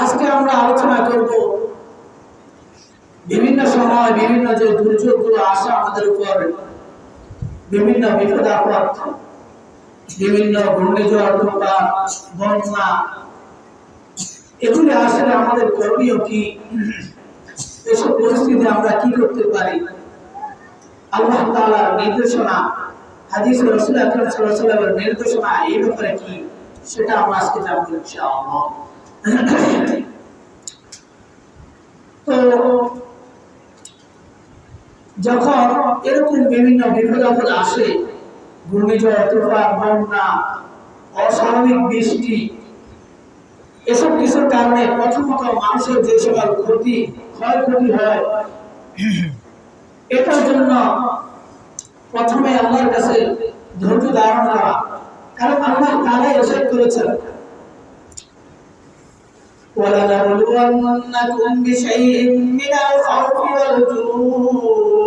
আজকে আমরা আলোচনা করব বিভিন্ন সময় বিভিন্ন যে দুর্যোগগুলো আসে আমাদের উপর, বিভিন্ন বিপদ আপদ, বিভিন্ন ঘূর্ণিঝড় তুফান বন্যা, এগুলি আসলে আমাদের করণীয় কি? এসব পরিস্থিতি আমরা কি করতে পারি? আল্লাহ তাআলার নির্দেশনা, হাদিস রাসূল আকরাম আলাইহি নির্দেশনা এই ব্যাপারে কি? সেটা আমরা আজকে জানব ইনশাআল্লাহ। তো যখন এরকম বিভিন্ন বিপদ আপদ আসে, ঘূর্ণিঝড়, তুফান, বন্যা, অস্বাভাবিক বৃষ্টি, এসব কিছুর কারণে প্রথমত মানুষের যে ক্ষতি, ক্ষয়ক্ষতি হয়, এটার জন্য প্রথমে আল্লাহর কাছে ধৈর্য ধারণ করা। কারণ আল্লাহ তাআলা এসব করেছেন ولنبلونكم بشيء من الخوف والجوع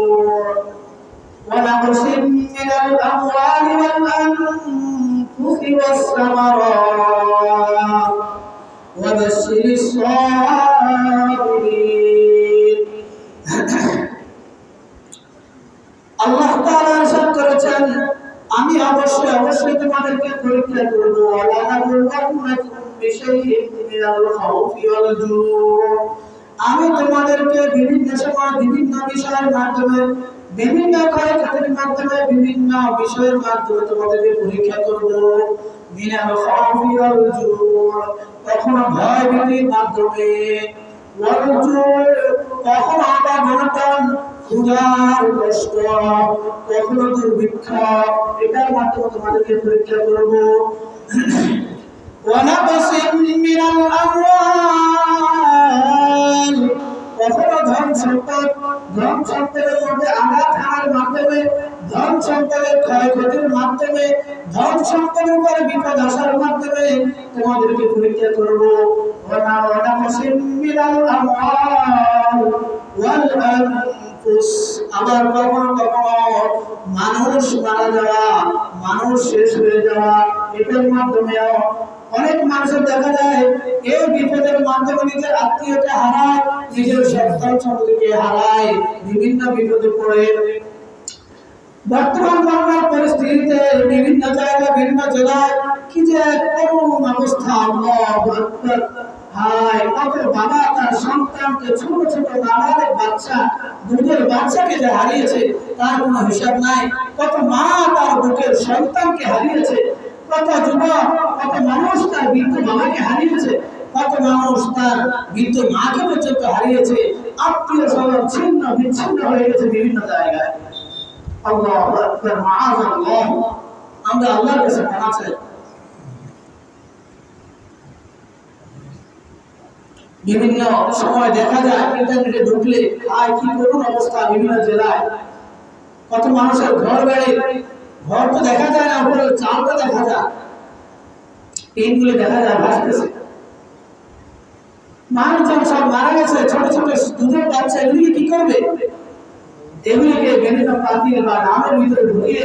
ونقص من الأموال والأنفس والثمرات وبشر الصابرين আল্লাহ তাআলা ইরশাদ করেছেন আমি অবশ্যই অবশ্যই তোমাদেরকে পরীক্ষা করব ওয়ালা নাবলুওয়ান্নাকুম আমি তোমাদেরকে বিভিন্ন সময় বিভিন্ন বিষয়ের মাধ্যমে, বিভিন্ন ক্ষয়ক্ষতির মাধ্যমে বিভিন্ন বিষয়ের মাধ্যমে তোমাদেরকে পরীক্ষা করব। ভয় মাধ্যমে। আবার মাধ্যমে তোমাদেরকে পরীক্ষা করব। ونقص من الأموال কখনো ধন সম্পদ ধন সম্পদের মধ্যে আঘাত হানার মাধ্যমে ধন সম্পদের ক্ষয়ক্ষতির মাধ্যমে ধন সম্পদের উপরে বিপদ আসার মাধ্যমে তোমাদেরকে পরীক্ষা করব ونقص من الأموال والأنفس আবার কখনো কখনো মানুষ মারা যাওয়া মানুষ শেষ হয়ে যাওয়া এটার মাধ্যমেও অনেক মানুষের দেখা যায়, এই বিপদের মাধ্যমে নিজের আত্মীয়কে হারায়, নিজের সন্তান সন্ততিকে হারায়, বিভিন্ন বিপদে পড়ে। বর্তমান বাংলার পরিস্থিতিতে বিভিন্ন জায়গায়, বিভিন্ন জেলায় কি যে করুণ অবস্থা তার সন্তানকে হারিয়েছে, তার কোনো হিসাব নাই। কত মা তার বুকের সন্তানকে হারিয়েছে কত যুবক, কত মানুষ তার বৃদ্ধ বাবাকে হারিয়েছে, কত মানুষ তার বৃদ্ধ মাকে পর্যন্ত হারিয়েছে। আত্মীয় স্বজন ছিন্ন, বিচ্ছিন্ন হয়ে গেছে বিভিন্ন জায়গায়। আমরা আল্লাহর কাছে বিভিন্ন সময় দেখা যায়, ইন্টারনেটে ঢুকলে আয় কি করুন অবস্থা বিভিন্ন জেলায়। কত মানুষের ঘর বাড়ি ঘর তো দেখা যায় না, উপরে চালটা দেখা যায়। টিনগুলো দেখা যায় ভাসতেছে মানুষজন সব মারা গেছে, ছোট ছোট দুধের বাচ্চা কি করবে? এগুলিকে বা নামের ভিতরে ঢুকিয়ে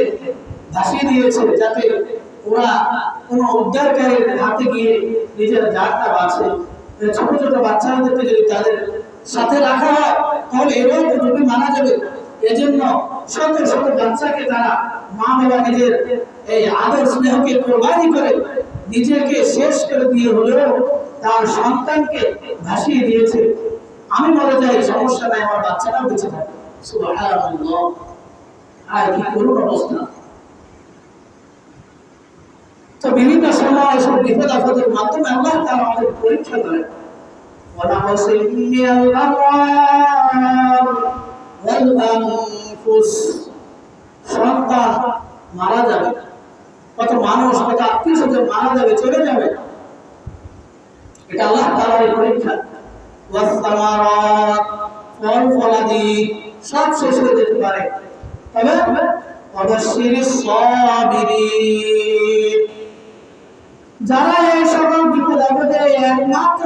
ভাসিয়ে দিয়েছে, যাতে ওরা কোনো উদ্ধারকারীর হাতে গিয়ে নিজের জাতটা বাঁচে। ছোট ছোট বাচ্চাদেরকে যদি তাদের সাথে রাখা হয়, তাহলে এরাও ডুবে মারা যাবে। এজন্য সাথে সাথে বাচ্চাকে তারা মা বাবা নিজের এই আদর স্নেহকে কোরবানি করে নিজেকে শেষ করে দিয়ে হলেও তার সন্তানকে ভাসিয়ে দিয়েছে। আমি বলে যাই, সমস্যা নাই, আমার বাচ্চাটাও বেঁচে থাকে। আর কি অবস্থা? তো বিভিন্ন সময় এসব বিপদ আপদের মাধ্যমে আল্লাহ তারা আমাদের পরীক্ষা করে ওয়াল আনফুস সন্তান মারা যাবে কত মানুষ কত আত্মীয় স্বজন মারা যাবে চলে যাবে এটা আল্লাহ তাআলার পরীক্ষা ওয়াস সামারাত ফল ফলাদি সব শেষ হয়ে যেতে পারে তবে অবশ্যই সাবিরিন যারা এই সকল বিপদ আপদে একমাত্র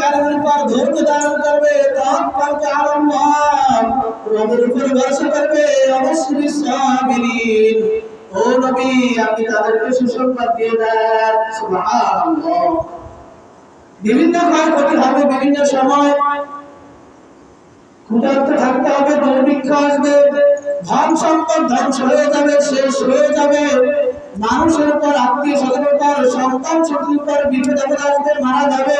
কারণের পর ধৈর্য ধারণ করবে তৎপরকে আল্লাহ রবের উপর ভরসা করবে, অবশ্যই সাবিরিন ও নবী আপনি তাদেরকে সুসংবাদ দিয়ে দেন। সুবহানাল্লাহ। বিভিন্ন ক্ষয়ক্ষতি হবে, বিভিন্ন সময়। ক্ষুধার্ত থাকতে হবে দুর্ভিক্ষ আসবে ধন সম্পদ ধ্বংস হয়ে যাবে, শেষ হয়ে যাবে। মানুষের উপর আত্মীয় স্বজনের উপর সন্তান সন্তির উপর বিপদ আপদ মারা যাবে।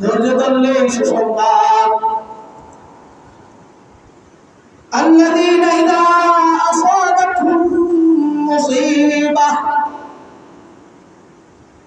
ধৈর্য আল্লাহ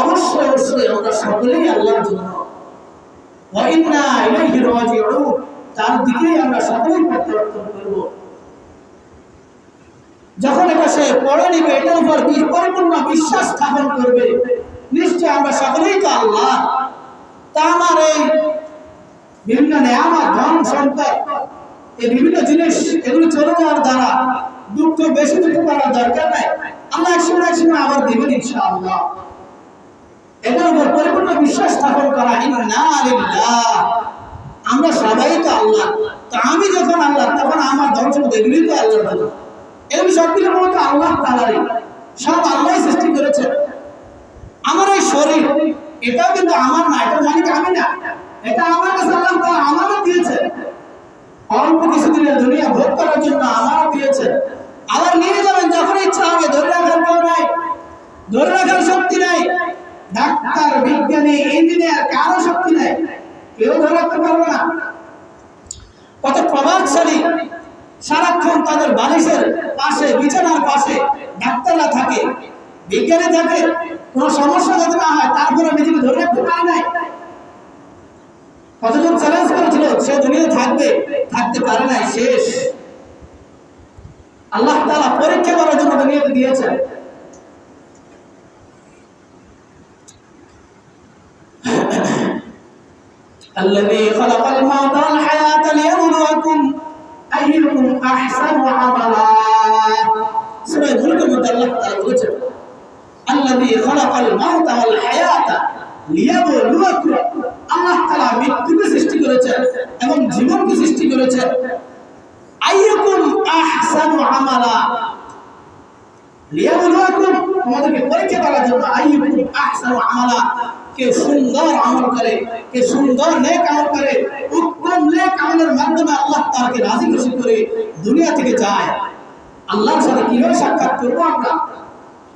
অবশ্যই অবশ্যই আমরা সকলেই আল্লাহর জন্য তার দিকেই আমরা সকলেই প্রত্যাবর্তন করব। যখন এটা সে পড়ে নিবে, এটার উপর পরিপূর্ণ বিশ্বাস স্থাপন করবে, নিশ্চয় আমরা সকলেই তো আল্লাহ। তা আমার এই বিভিন্ন নেয়ামত, ধন, সম্পদ, এই বিভিন্ন জিনিস, এগুলো চলে যাওয়ার দ্বারা দুঃখ, বেশি দুঃখ করার দরকার নাই। আল্লাহ একসময় একসময় আবার দিবেন ইনশাআল্লাহ। এটার উপর পরিপূর্ণ বিশ্বাস স্থাপন করা আমরা সবাই তো আল্লাহ। তো আমি যখন আল্লাহ, তখন আমার ধ্বংস এগুলি তো আল্লাহ বলে এগুলি সবগুলো মূলত আল্লাহ তালারই সব আল্লাহ সৃষ্টি করেছে। আমার এই শরীর, এটাও কিন্তু আমার না এটা মালিক আমি না? এটা আমার কাছে আল্লাহ তাআলা আমারও দিয়েছে। অল্প কিছুদিনের দুনিয়া ভোগ করার জন্য আমারও দিয়েছে। আবার নিয়ে যাবেন যখন ইচ্ছা হবে ধরে রাখার কেউ নাই ধরে রাখার শক্তি নাই ডাক্তার, বিজ্ঞানী ইঞ্জিনিয়ার কারও শক্তি নাই। কেউ ধরে রাখতে পারবে না। কত প্রভাবশালী সারাক্ষণ তাদের বালিশের পাশে, বিছানার পাশে ডাক্তাররা থাকে, বিজ্ঞানী থাকে, কোনো সমস্যা যাতে না হয়, তারপরে নিজেকে ধরে রাখতে পারে নাই। কতজন চ্যালেঞ্জ করেছিল, সে দুনিয়া থাকবে, থাকতে পারে নাই, শেষ। আল্লাহ তাআলা পরীক্ষা করার জন্য দুনিয়াতে দিয়েছেন। الذي خلق الموت والحياة ليبلوكم أيكم أحسن عملا سورة الملك মধ্যে আল্লাহ তাআলা বলেছেন الذي خلق الموت والحياة ليبلوكم আল্লাহ তাআলা মৃত্যুকে সৃষ্টি করেছেন এবং জীবনকে সৃষ্টি করেছেন আইয়াকুম আহসানু আমালা লিয়াবলুয়াকুম তোমাদেরকে পরীক্ষা করার জন্য আইয়াকুম আহসানু আমালা। কে সুন্দর আমল করে, কে সুন্দর নেক আমল করে, উত্তম নেক আমলের মাধ্যমে আল্লাহ তাআলাকে রাজি খুশি করে দুনিয়া থেকে যায়। আল্লাহর সাথে কীভাবে সাক্ষাৎ করব আমরা?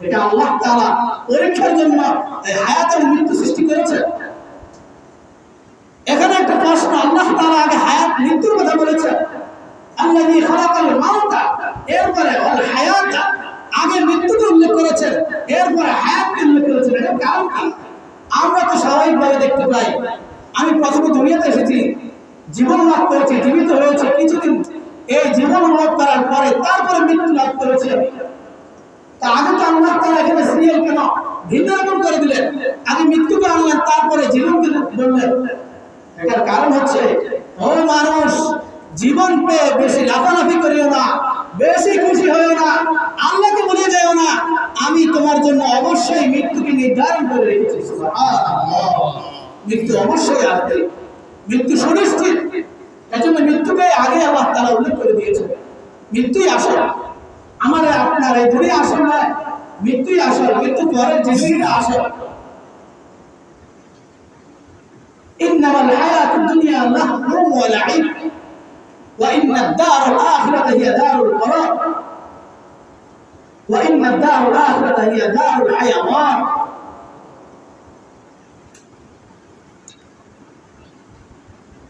এটা আল্লাহ তাআলা পরীক্ষার জন্য হায়াতের মৃত্যু সৃষ্টি করেছে। এখানে একটা প্রশ্ন, আল্লাহ তাআলা আগে হায়াত মৃত্যুর কথা বলেছে। আল্লাযী খালাকাল মাউতা, এরপরে ওয়াল হায়াতা আগে মৃত্যুকে উল্লেখ করেছেন, এরপরে হায়াতকে উল্লেখ করেছেন, এটা কারণ কি? আমরা তো স্বাভাবিকভাবে দেখতে পাই, আমি প্রথমে দুনিয়াতে এসেছি, জীবন লাভ করেছি, জীবিত হয়েছে কিছুদিন। এই জীবন লাভ করার পরে তারপরে মৃত্যু লাভ করেছে। তা আগে তো আল্লাহ তাআলা এখানে সিরিয়াল কেন ভিন্ন রকম করে দিলেন? আগে মৃত্যুকে আনলেন, তারপরে জীবনকে বললেন। এটার কারণ হচ্ছে, ও মানুষ, জীবন পেয়ে বেশি লাফালাফি করিও না। বেশি খুশি হইও না আল্লাহকে বলে যাও না আমি তোমার জন্য অবশ্যই মৃত্যুকে নির্ধারণ করে রেখেছি সুবহানাল্লাহ। মৃত্যু অবশ্যই আসবে মৃত্যু সুনিশ্চিত এজন্য মৃত্যুকে আগে আল্লাহ তারা উল্লেখ করে দিয়েছে মৃত্যুই আসল আমার আপনার এই দুনিয়া আসল নয় মৃত্যুই আসল মৃত্যু পরে জিনিসটা আসল إنما الحياة الدنيا لهو ولعب وإن الدار الآخرة هي دار القرار وإن الدار الآخرة هي دار الحيوان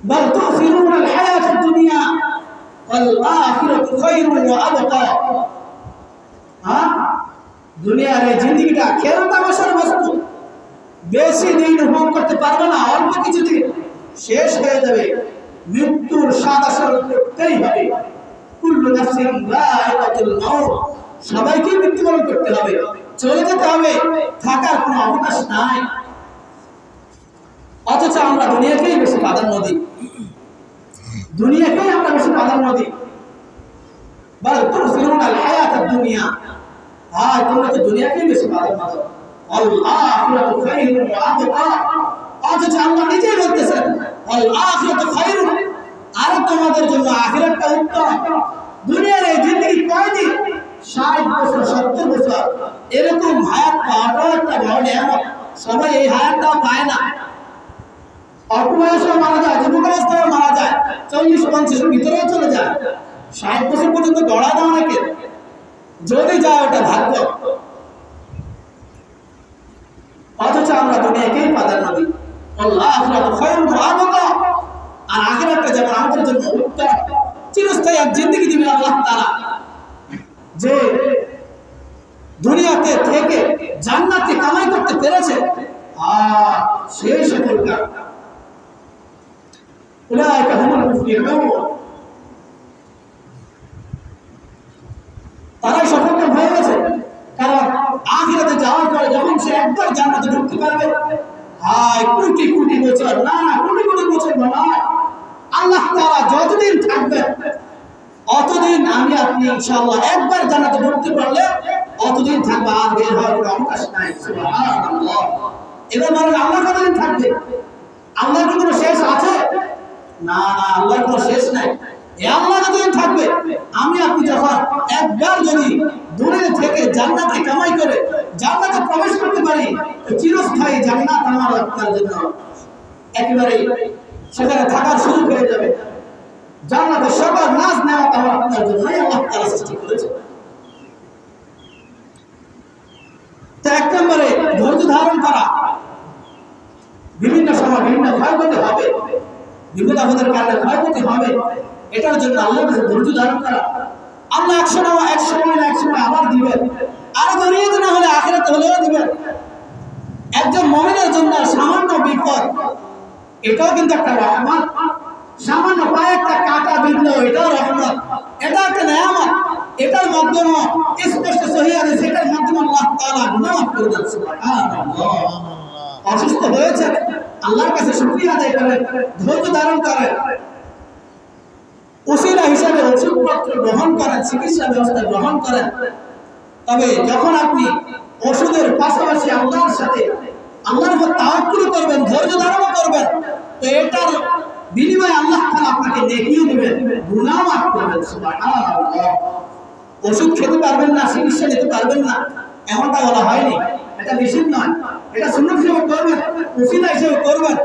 بل تؤثرون الحياة الدنيا والآخرة خير وأبقى ها দুনিয়ার এই জিন্দিগিটা খেলা তামাশার বস্তু বেশি দিন উপভোগ করতে পারবে না অল্প কিছু দিন শেষ হয়ে যাবে মৃত্যুর স্বাদ আস্বাদন করতেই হবে। সবাইকে মৃত্যুবরণ করতে হবে। চলে যেতে হবে। থাকার কোনো অবকাশ নাই। অথচ আমরা দুনিয়াকেই বেশি প্রাধান্য দিই। দুনিয়াকেই আমরা বেশি প্রাধান্য দিই। বল তুসিরুন আল হায়াত দুনিয়া। আর তোমরা তো দুনিয়াকেই বেশি প্রাধান্য দাও। আল্লাহ আখিরাতু অথচ আল্লাহ নিজেই বলতেছেন আর তোমাদের জন্য আখিরাতটা উত্তম। দুনিয়ার এই জিন্দগি কয়দিন? ষাট বছর, সত্তর বছর। এরকম হায়াত পাওয়াটাও একটা বড় নিয়ামত। সবাই এই হায়াতটাও পায় না। অল্প বয়সেও মারা যায় যুবক অবস্থায় মারা যায়, চল্লিশ, পঞ্চাশের ভিতরেও চলে যায়। ষাট বছর পর্যন্ত গড়া দেওয়া নাকি? যদি যায় ওটা ভাগ্য। অথচ আমরা দুনিয়াকেই প্রাধান্য দিই আর আখিরাতটা জন্য উত্তম। চিরস্থায়ী এক জিন্দগি থেকে জান্নাতে কামাই করতে পেরেছে, আর সেই সকলকার মুফলিহুন। তারাই সফলকাম হয়ে গেছে। কারণ আখিরাতে যাওয়ার পরে যখন সে একবার জান্নাতে ঢুকতে পারবে হায় কোটি কোটি বছর না না কোটি কোটি বছর নয়। আল্লাহ তাআলা যতদিন থাকবেন, অতদিন আমি আপনি ইনশাআল্লাহ একবার জান্নাতে ঢুকতে পারলে অতদিন থাকবে, আর বের হওয়ার কোনো অবকাশ নাই। সুবহানাল্লাহ। এবার বলেন আল্লাহ কতদিন থাকবে? আল্লাহর কি কোনো শেষ আছে? না না, আল্লাহর কোনো শেষ নাই। এ আল্লাহ যতদিন থাকবে, আমি আপনি যখন একবার যদি দূরে থেকে জান্নাতে কামাই করে জান্নাতে প্রবেশ করতে পারি চিরস্থায়ী জান্নাত আমার আপনার জন্য। একেবারে সেখানে থাকার সুযোগ হয়ে যাবে। জান্নাতে সকল নাচ নেওয়া আমার আপনার জন্যই আল্লাহ তাআলা সৃষ্টি করেছে। এক নম্বরে ধৈর্য ধারণ করা। বিভিন্ন সময় বিভিন্ন ক্ষয়ক্ষতি হবে। বিপদ আপদের কারণে ক্ষয়ক্ষতি হবে। এটার জন্য আল্লাহ ধৈর্য ধারণ করা। আল্লাহ এক সময় এক সময় না এক সময় আবার দিবেন। আর দুনিয়াতে না হলে আখেরাতে হলেও দিবেন। একজন মমিনের জন্য সামান্য বিপদ, এটাও কিন্তু একটা রহমত। সামান্য পায়ে একটা কাটা বিঁধলো এটাও রহমত। এটা একটা নেয়ামত। এটার মাধ্যমে স্পষ্ট সহি আছে সেটার মাধ্যমে আল্লাহ তাআলা গুনাহ করে দেন অসুস্থ হয়েছে, আল্লাহর কাছে শুকরিয়া আদায় করেন ধৈর্য ধারণ করে। ওসিলা হিসাবে ওষুধপত্র গ্রহণ করেন, চিকিৎসা ব্যবস্থা গ্রহণ করেন। তবে যখন আপনি ওষুধের পাশাপাশি আল্লাহর সাথে আল্লাহর উপর তাওয়াক্কুল করবেন, ধৈর্য ধারণ করবেন, তো এটার বিনিময়ে আল্লাহ তাআলা আপনাকে নেকিও দিবেন, গুনাহ করবেন ওষুধ খেতে পারবেন না, চিকিৎসা নিতে পারবেন না, এমনটা বলা হয়নি। এটা নিষিদ্ধ নয়। এটা সুন্নত হিসেবে করবেন উসিলা হিসেবে করবেন।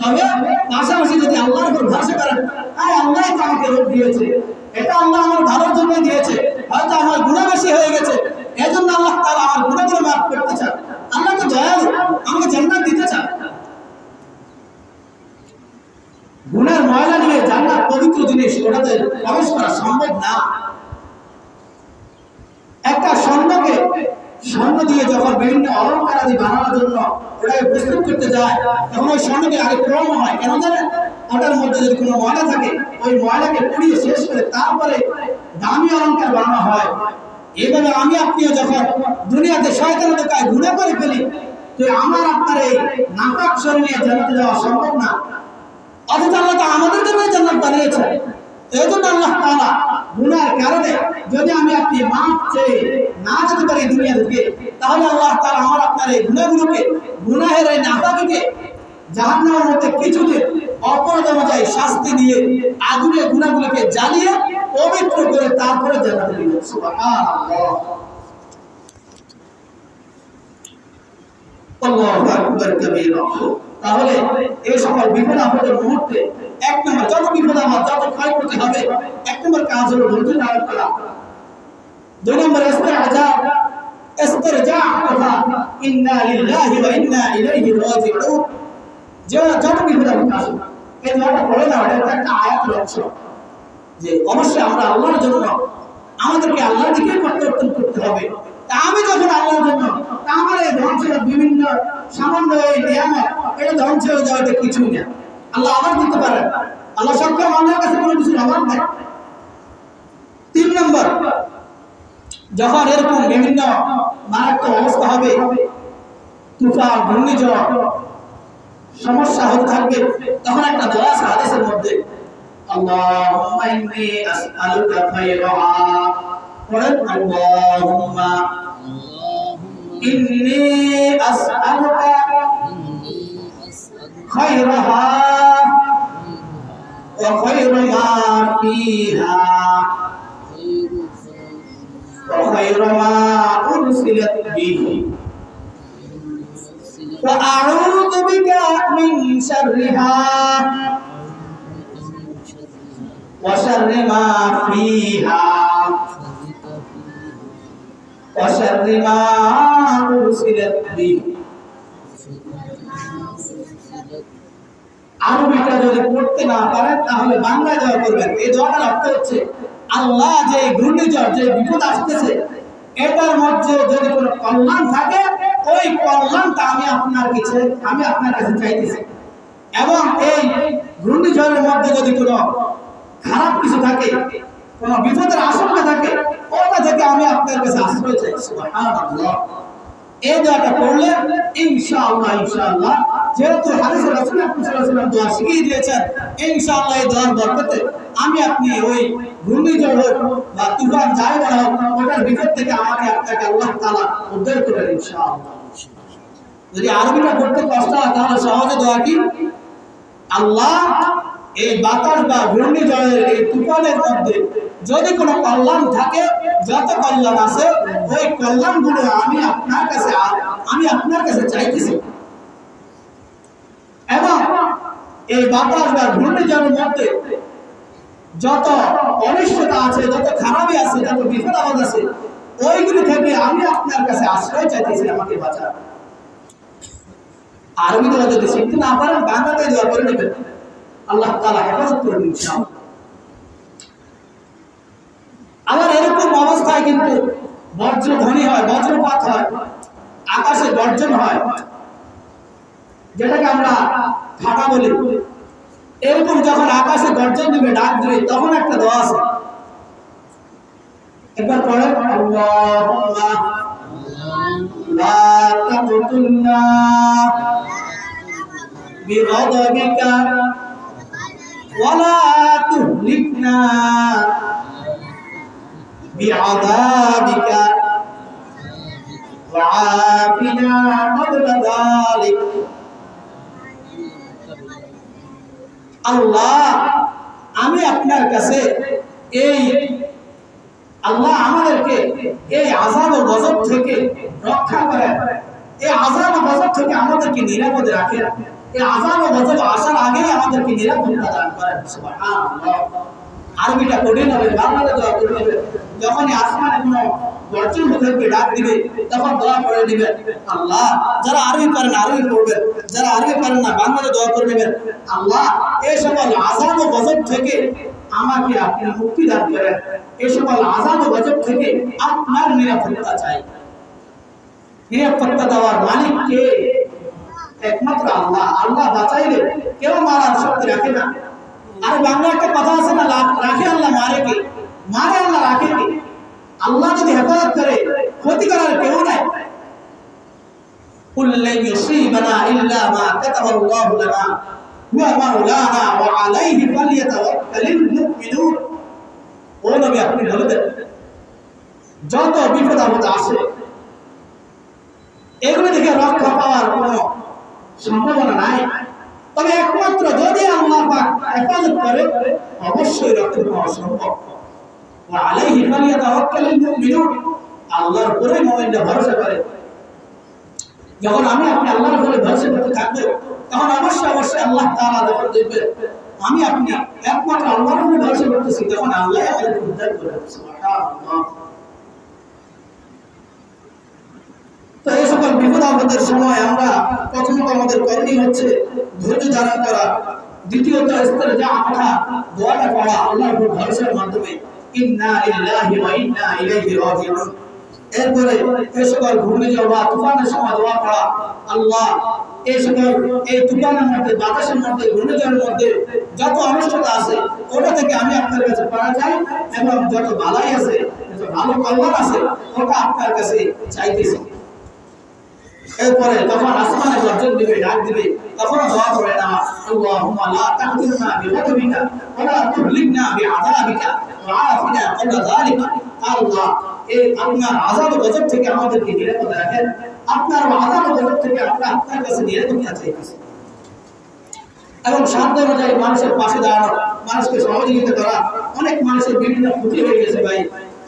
তবে পাশাপাশি যদি আল্লাহর উপর ভরসা করেন হ্যাঁ আল্লাহ তো আমাকে রোগ দিয়েছে। এটা আল্লাহ আমার ভালোর জন্য দিয়েছে। হয়তো আমার গুণা বেশি হয়ে গেছে। এই জন্য আল্লাহ তারা আমার গুণাগুলো মাফ করতে চান। আল্লাহ তো দয়ালু, আমাকে জান্নাত দিতে চান। গুণের ময়লা নিয়ে জান্নাত পবিত্র জিনিস ওটাতে প্রবেশ করা সম্ভব না একটা স্বর্ণকে দিয়ে যখন বিভিন্ন অলঙ্কার আদি বানানোর জন্য ওটাকে প্রস্তুত করতে যায়, তখন ওই স্বর্ণকে আগে ক্রম হয়। কেন জানেন? ওটার মধ্যে যদি কোনো ময়লা থাকে, ওই ময়লাকে পুড়িয়ে শেষ করে তারপরে দামি অলঙ্কার বানানো হয়। এইভাবে আমি আপনিও যখন দুনিয়াতে শয়তানের দোকায় ঘুরে করে ফেলি, তো আমার আপনার এই নাপাক শরীরে জানাতে যাওয়া সম্ভব না। অথচ আল্লাহ আমাদের জন্য জান্নাত বানিয়েছে এই জন্য আল্লাহ তাআলা গুনার কারণে যদি আমি আপনি মাফ চেয়ে না যেতে পারি দুনিয়া থেকে, তাহলে আল্লাহ তাআলা আমার আপনার এই গুনাহগুলোকে গুনাহের এই নাপাকিকে জাহান্নামের মধ্যে কিছুদিন অপরাধ অনুযায়ী শাস্তি দিয়ে আগুনের গুণাগুলোকে জ্বালিয়ে পবিত্র করে তারপরে দিবেন সুবহানাল্লাহ। আল্লাহু আকবার, কবীরা তাহলে এই সকল বিপদ আপদের মুহূর্তে এক নম্বর যত বিপদ আমার, যত ক্ষয়ক্ষতি হবে, এক নম্বর কাজ হলো ধৈর্য ধারণ করা। দুই নম্বর কথা, ইন্না ওয়া ইন্না ইলাইহি যে যত বিপদ এই দোয়াটা পড়ে দাও এটা একটা আয়াতের অংশ। যে অবশ্যই আমরা আল্লাহর জন্য আমাদেরকে আল্লাহর দিকে প্রত্যাবর্তন করতে হবে। আমি যখন আল্লাহর জন্য আমার এই ধ্বংসের বিভিন্ন সামান্য এই নিয়ামত, এটা ধ্বংস হয়ে যাওয়া কিছুই না। আল্লাহ আবার দিতে পারেন, আল্লাহ সক্ষম আল্লাহর কাছে কোনো কিছু অভাব নেই। তিন নম্বর, যখন এরকম বিভিন্ন মারাত্মক অবস্থা হবে, তুফান, ঘূর্ণিঝড়, সমস্যা হতে থাকবে, তখন একটা দোয়া আছে হাদিসের মধ্যে খায়রাহা। পড়েন আল্লাহুম্মা ইন্নী আসআলুকা খায়রাহা ওয়া খায়রা মা ফিহা ওয়া খায়রা মা উরসিলাত বিহি وأعوذ بك من شرها وشر ما فيها وشر ما أرسلت به আরবিটা যদি পড়তে না পারেন তাহলে বাংলা দোয়া করবেন এই দোয়াটার অর্থ হচ্ছে আল্লাহ যে ঘূর্ণিঝড় যে বিপদ আসতেছে এটার মধ্যে যদি কোনো কল্যাণ থাকে ওই কল্যাণটা আমি আপনার কাছে আমি আপনার কাছে চাইতেছি এবং এই ঘূর্ণিঝড়ের মধ্যে যদি কোনো খারাপ কিছু থাকে কোনো বিপদের আশঙ্কা থাকে, ওটা থেকে আমি আপনার কাছে আশ্রয় চাই। এই দোয়াটা পড়লে ইনশাআল্লাহ ইনশাআল্লাহ, যেহেতু হাদিসে রাসূল সাল্লাল্লাহু আলাইহি দোয়া দিয়েছেন, ইনশাআল্লাহ এই দোয়ার বরকতে আমি আপনি ওই ঘূর্ণিঝড় হোক বা তুফান যাই বলা হোক, ওটার বিপদ থেকে আমাকে আপনাকে আল্লাহ তাআলা উদ্ধার করবেন ইনশাআল্লাহ। যদি আরবিটা পড়তে কষ্ট হয়, তাহলে সহজে দোয়া কি? আল্লাহ এই বাতাস বা ঘূর্ণিঝড়ের এই তুফানের মধ্যে যদি কোনো কল্যাণ থাকে, যত কল্যাণ আছে, ওই কল্যাণগুলো আমি আপনার কাছে আমি আপনার কাছে চাইতেছি। এবং এই বাতাস বা ঘূর্ণিঝড়ের মধ্যে যত অনিষ্টতা আছে, যত খারাপই আছে, যত বিপদ আপদ আছে, ওইগুলি থেকে আমি আপনার কাছে আশ্রয় চাইতেছি আমাকে বাঁচান আরবি দোয়া যদি শিখতে না পারেন, বাংলাতে দোয়া করে নেবেন। আল্লাহ তালা হেফাজত করে দিন আবার এরকম অবস্থায় কিন্তু বজ্র ধ্বনি হয় বজ্রপাত হয় আকাশে গর্জন হয় যেটাকে আমরা ফাটা বলি এরকম যখন আকাশে গর্জন দিবে ডাক দিবে তখন একটা দোয়া আছে একবার পড়েন আল্লাহুম্মা লা তাকুতুল্না بغضبك ولا تهلكنا بعذابك وعافنا قبل ذلك আল্লাহ আমি আপনার কাছে এই আল্লাহ আমাদেরকে এই আজাব ও গজব থেকে রক্ষা করেন এই আজাব ও গজব থেকে আমাদেরকে নিরাপদে রাখেন এই আজাব ও আসার আগেই আমাদেরকে নিরাপত্তা দান করেন আরবিটা কঠিন হবে দোয়া যখনই আসমানে কোনো গর্জন হতে ডাক দিবে, তখন দোয়া করে আল্লাহ, যারা আরবি পারেন আরবি যারা আরবি পারেন না বাংলাতে দোয়া করে নেবেন আল্লাহ এই সকল আজাব ও গজব থেকে আমাকে আপনি মুক্তি দান করেন। এই সকল ও গজব থেকে আপনার নিরাপত্তা চাই। নিরাপত্তা দেওয়ার মালিক কে? একমাত্র আল্লাহ আল্লাহ বাঁচাইলে কেউ মারার শক্তি রাখে না আর বাংলা একটা কথা আছে না রাখে আল্লাহ মারে কে মারে আল্লাহ রাখে কে আল্লাহ যদি হেফাজত করে ক্ষতি করার কেউ নাই قل لن يصيبنا إلا ما كتب الله لنا هو مولانا وعليه فليتوكل المؤمنون ও নবী আপনি বলে দেন যত বিপদ আপদ আসে এগুলো থেকে রক্ষা পাওয়ার কোনো সম্ভাবনা নাই। তবে একমাত্র যদি আল্লাহ হেফাজত করে, অবশ্যই রক্ষা পাওয়া সম্ভব। ভরসা করতে তখন অবশ্যই অবশ্যই আল্লাহ আমি আপনি একমাত্র আল্লাহর উপরে ভরসা করতেছি, তখন আল্লাহ তো এই বিপদ আপদের সময় আমরা প্রথমত আমাদের করণীয় হচ্ছে ধৈর্য ধারণ করা, দ্বিতীয়ত স্তরে যা কথা দোয়াটা আল্লাহর উপর ভরসার মাধ্যমে দোয়া পড়া, আল্লাহ এই মধ্যে ঘূর্ণিঝড়ের মধ্যে যত ওটা থেকে আমি আপনার কাছে এবং যত আছে ভালো আছে আপনার কাছে চাইতেছি। এরপরে তখন আসমানে দিবে ডাক দিবে তখন দোয়া না, আল্লাহুম্মা লা ওয়া লা বিআযাবিকা ওয়া আফিনা যালিকা। আল্লাহ, এই আপনার আযাব গজব থেকে আমাদেরকে নিরাপদ রাখেন। আপনার আযাব গজব থেকে আমরা আপনার কাছে নিরাপত্তা চাইতেছি। এবং সাধ্য অনুযায়ী মানুষের পাশে দাঁড়ানো, মানুষকে সহযোগিতা করা, অনেক মানুষের বিভিন্ন ক্ষতি হয়ে গেছে ভাই।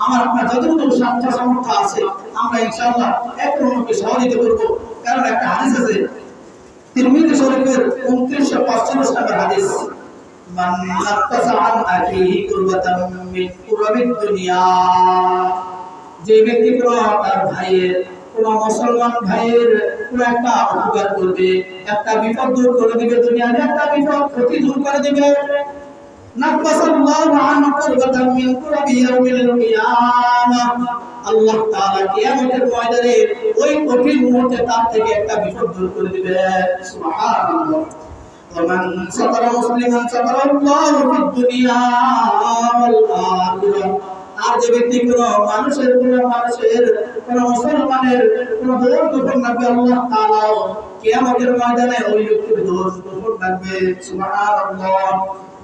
আমার আপনার যতটুকু সাধ্য সামর্থ্য আছে, আমরা ইনশাআল্লাহ এক অন্যকে সহযোগিতা করব কারণ একটা হাদিস আছে, তিরমিজি শরীফের উনত্রিশশো পঁয়তাল্লিশ নম্বর হাদিস, মান নাফাসা আন আখিহি কুরবাতাম মিন কুরাবিদ দুনিয়া। যে ব্যক্তি কোনো তার ভাইয়ের কোন মুসলমান ভাইয়ের কোন একটা উপকার করবে, একটা বিপদ দূর করে দিবে দুনিয়ার একটা বিপদ ক্ষতি দূর করে দিবে। নাফাসাল্লাহু আন কুরবাতাম মিন কুরাবি ইয়াউমিল কিয়ামাহ আল্লাহ তাআলা কিয়ামতের ময়দানে ওই কঠিন মুহূর্তে তার থেকে একটা বিপদ দূর করে দিবে সুবহানাল্লাহ ومن ستر مسلما ستر الله في الدنيا والآخرة আর যে ব্যক্তি কোন মানুষের কোন মানুষের কোন মুসলমানের কোন দোষ গোপন রাখবে আল্লাহ তাআলা কিয়ামতের ময়দানে ওই ব্যক্তির দোষ গোপন রাখবে সুবহানাল্লাহ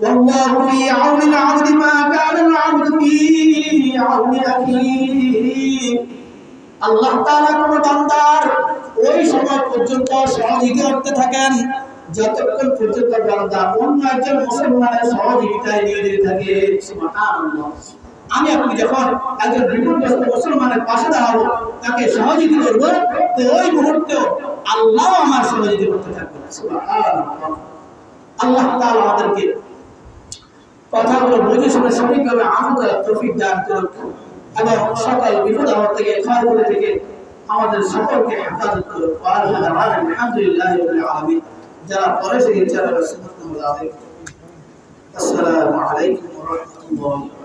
والله في عون العبد ما كان العبد في عون أخيه আল্লাহ তাআলা কোন বান্দার ওই সময় পর্যন্ত সহযোগিতা করতে থাকেন যতক্ষণ পর্যন্ত বান্দা অন্য একজন মুসলমানের সহযোগিতায় নিয়োজিত থাকে সুবহানাল্লাহ আমি আপনি যখন একজন বিপদগ্রস্ত মুসলমানের পাশে দাঁড়াবো তাকে সহযোগিতা করবো তো ওই মুহূর্তেও আল্লাহ আমার সহযোগিতা করতে থাকবে সুবহানাল্লাহ আল্লাহ তাআলা আমাদেরকে কথাগুলো বুঝে শুনে সঠিকভাবে আমল করার দান করুক এবং সকল বিপদ আমার থেকে ক্ষয়গুলো থেকে আমাদের সকলকে হেফাজত করুক আলহামদুলিল্লাহ যারা পরে সেই ইচ্ছা আসসালামু আলাইকুম রাহমাতুল্লাহ